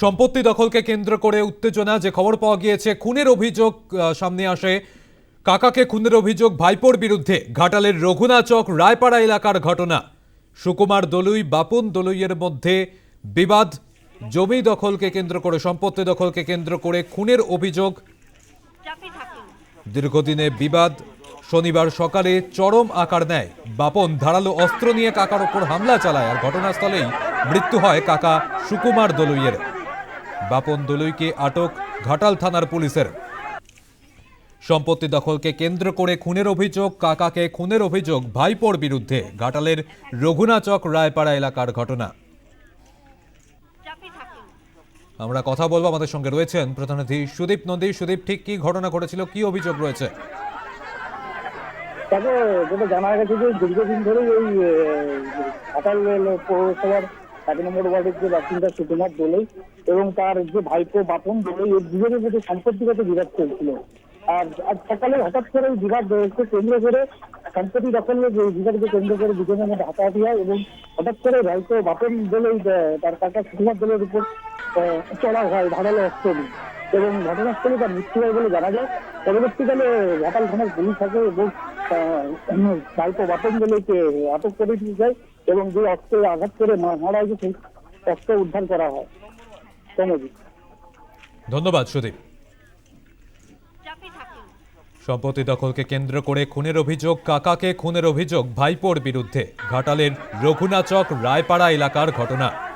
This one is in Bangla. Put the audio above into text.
সম্পত্তি দখলকে কেন্দ্র করে উত্তেজনা, যে খবর পাওয়া গিয়েছে, খুনের অভিযোগ সামনে আসে। কাকাকে খুনের অভিযোগ ভাইপোর বিরুদ্ধে, ঘাটালের রঘুনাচক, রায়পাড়া এলাকার ঘটনা। সুকুমার দলুই, বাপন দলুইয়ের মধ্যে বিবাদ। জমি দখলকে কেন্দ্র করে, সম্পত্তি দখলকে কেন্দ্র করে খুনের অভিযোগ। দীর্ঘদিনে বিবাদ। শনিবার সকালে চরম আকার নেয়। বাপন ধারালো অস্ত্র নিয়ে কাকার ওপর হামলা চালায়, আর ঘটনাস্থলেই মৃত্যু হয় কাকা সুকুমার দলুইয়ের। বাপন দলুইকে আটক ঘাটাল থানার পুলিশের। সম্পত্তি দখলকে কেন্দ্র করে খুনের অভিযোগ, কাকাকে খুনের অভিযোগ ভাইপোর বিরুদ্ধে ঘাটালের রঘুনাচক রায়পাড়া এলাকার ঘটনা। আমরা কথা বলব আমাদের সঙ্গে রয়েছেন প্রতিনিধি সুদীপ নন্দী। সুদীপ, ঠিক কি ঘটনা ঘটেছিল? কি অভিযোগ রয়েছে? তবে যেটা জানা গেছে যে দীর্ঘদিন ধরেই ওই ঘাটাল পৌরসভার এক নম্বর ওয়ার্ডের যে বাসিন্দা সুকুমার দোলই এবং তার যে ভাইপো বাপন দোলই এই দুজনের মধ্যে সম্পত্তিগত বিবাদ চলছিল আর আজ সকালে হঠাৎ করে এই বিবাদকে কেন্দ্র করে সম্পত্তি দখলের যে বিবাদকে কেন্দ্র করে দুজনের মধ্যে হাতাহাতি হয় এবং হঠাৎ করে ভাইপো বাপন দোলই তার কাকা সুকুমার দোলের উপর চড়া হয়, ধারালো অস্ত্র। এবং ঘটনাস্থলে তার মৃত্যু হয় বলে জানা যায় পরবর্তীকালে ঘাটাল থানার পুলিশ থাকে এবং ভাইপো বাপন দলকে আটক করে দিয়ে যায় এবং যে অস্ত্রে আঘাত করে মারা সেই অস্ত্র উদ্ধার করা হয়। ধন্যবাদ, সুদীপ। সম্পত্তি দখলকে কেন্দ্র করে খুনের অভিযোগ, কাকাকে খুনের অভিযোগ, ভাইপোর বিরুদ্ধে। ঘাটালের রঘুনাচক, রায়পাড়া এলাকার ঘটনা।